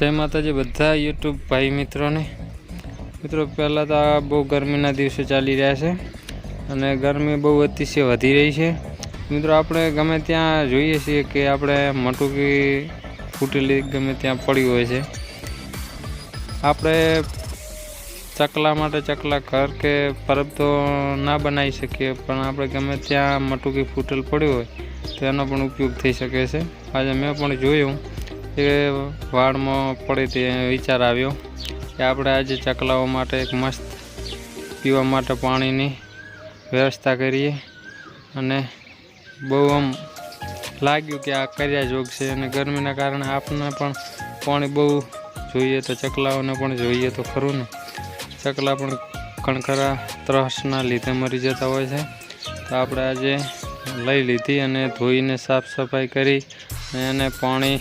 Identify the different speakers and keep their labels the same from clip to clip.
Speaker 1: જય માતાજી બધા યુટ્યુબ ભાઈ મિત્રોને. મિત્રો, પહેલાં તો આ બહુ ગરમીના દિવસો ચાલી રહ્યા છે અને ગરમી બહુ અતિશય વધી રહી છે. મિત્રો, આપણે ગમે ત્યાં જોઈએ છીએ કે આપણે મટુકી ફૂટેલી ગમે ત્યાં પડી હોય છે. આપણે ચકલા માટે ચકલા ઘર કે પરબ તો ના બનાવી શકીએ, પણ આપણે ગમે ત્યાં મટુકી ફૂટેલ પડ્યું હોય તો એનો પણ ઉપયોગ થઈ શકે છે. આજે મેં પણ જોયું એ વાળમાં પડે તે વિચાર આવ્યો કે આપણે આજે ચકલાઓ માટે એક મસ્ત પીવા માટે પાણીની વ્યવસ્થા કરીએ. અને બહુ આમ લાગ્યું કે આ કર્યા જોગ છે અને ગરમીના કારણે આપણને પણ પાણી બહુ જોઈએ તો ચકલાઓને પણ જોઈએ તો ખરું ને. ચકલા પણ કણખરા ત્રસના લીધે મરી જતા હોય છે. તો આપણે આજે લઈ લીધી અને ધોઈને સાફ સફાઈ કરી અને એને પાણી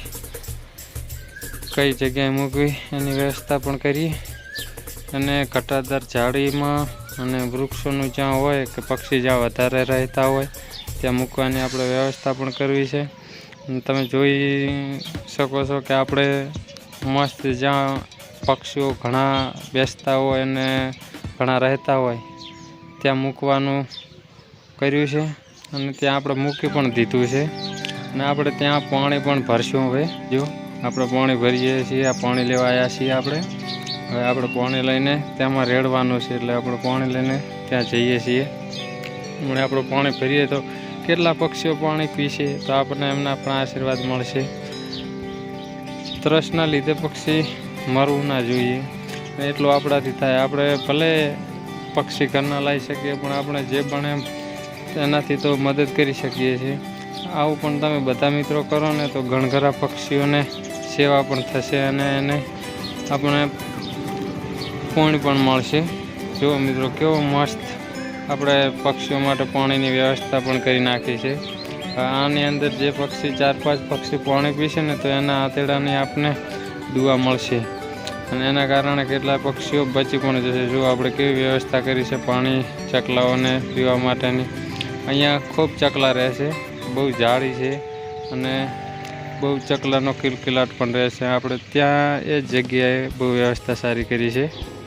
Speaker 1: કઈ જગ્યાએ મૂકવી, એની વ્યવસ્થા પણ કરીએ. અને કટાદાર ઝાડીમાં અને વૃક્ષોનું જ્યાં હોય કે પક્ષી જ્યાં વધારે રહેતા હોય, ત્યાં મૂકવાની આપણે વ્યવસ્થા પણ કરવી છે. તમે જોઈ શકો છો કે આપણે મસ્ત જ્યાં પક્ષીઓ ઘણા બેસતા હોય અને ઘણા રહેતા હોય, ત્યાં મૂકવાનું કર્યું છે. અને ત્યાં આપણે મૂકી પણ દીધું છે. અને આપણે ત્યાં પાણી પણ ભરશું હવે, જો. આપણે પાણી ભરીએ છીએ, આ પાણી લેવા આવ્યા છીએ આપણે. હવે આપણે પાણી લઈને તેમાં રેડવાનું છે, એટલે આપણે પાણી લઈને ત્યાં જઈએ છીએ. હમણાં આપણે પાણી ભરીએ તો કેટલા પક્ષીઓ પાણી પીશે તો આપણને એમના પણ આશીર્વાદ મળશે. તરસના લીધે પક્ષી મરવું ના જોઈએ. એટલું આપણાથી થાય. આપણે ભલે પક્ષી ઘરના લાવી શકીએ, પણ આપણે જે પણ એમ એનાથી તો મદદ કરી શકીએ છીએ. આવું પણ તમે બધા મિત્રો કરો ને તો ઘણઘરા પક્ષીઓને સેવા પણ થશે અને એને આપણે પાણી પણ મળશે. જો મિત્રો, કેવો મસ્ત આપણે પક્ષીઓ માટે પાણીની વ્યવસ્થા પણ કરી નાખી છે. આની અંદર જે પક્ષી, ચાર પાંચ પક્ષી પાણી પીશે ને તો એના આંતેડાની આપને દુઆ મળશે. અને એના કારણે કેટલાય પક્ષીઓ બચી પણ જશે. જો આપણે કેવી વ્યવસ્થા કરી છે, પાણી ચકલાઓને પીવા માટેની. અહીંયા ખૂબ ચકલા રહેશે બહુ જાળી છે અને બહુ ચકલાનો કિલકિલાટ પણ રહેશે. આપણે ત્યાં એ જગ્યાએ બહુ વ્યવસ્થા સારી કરી છે.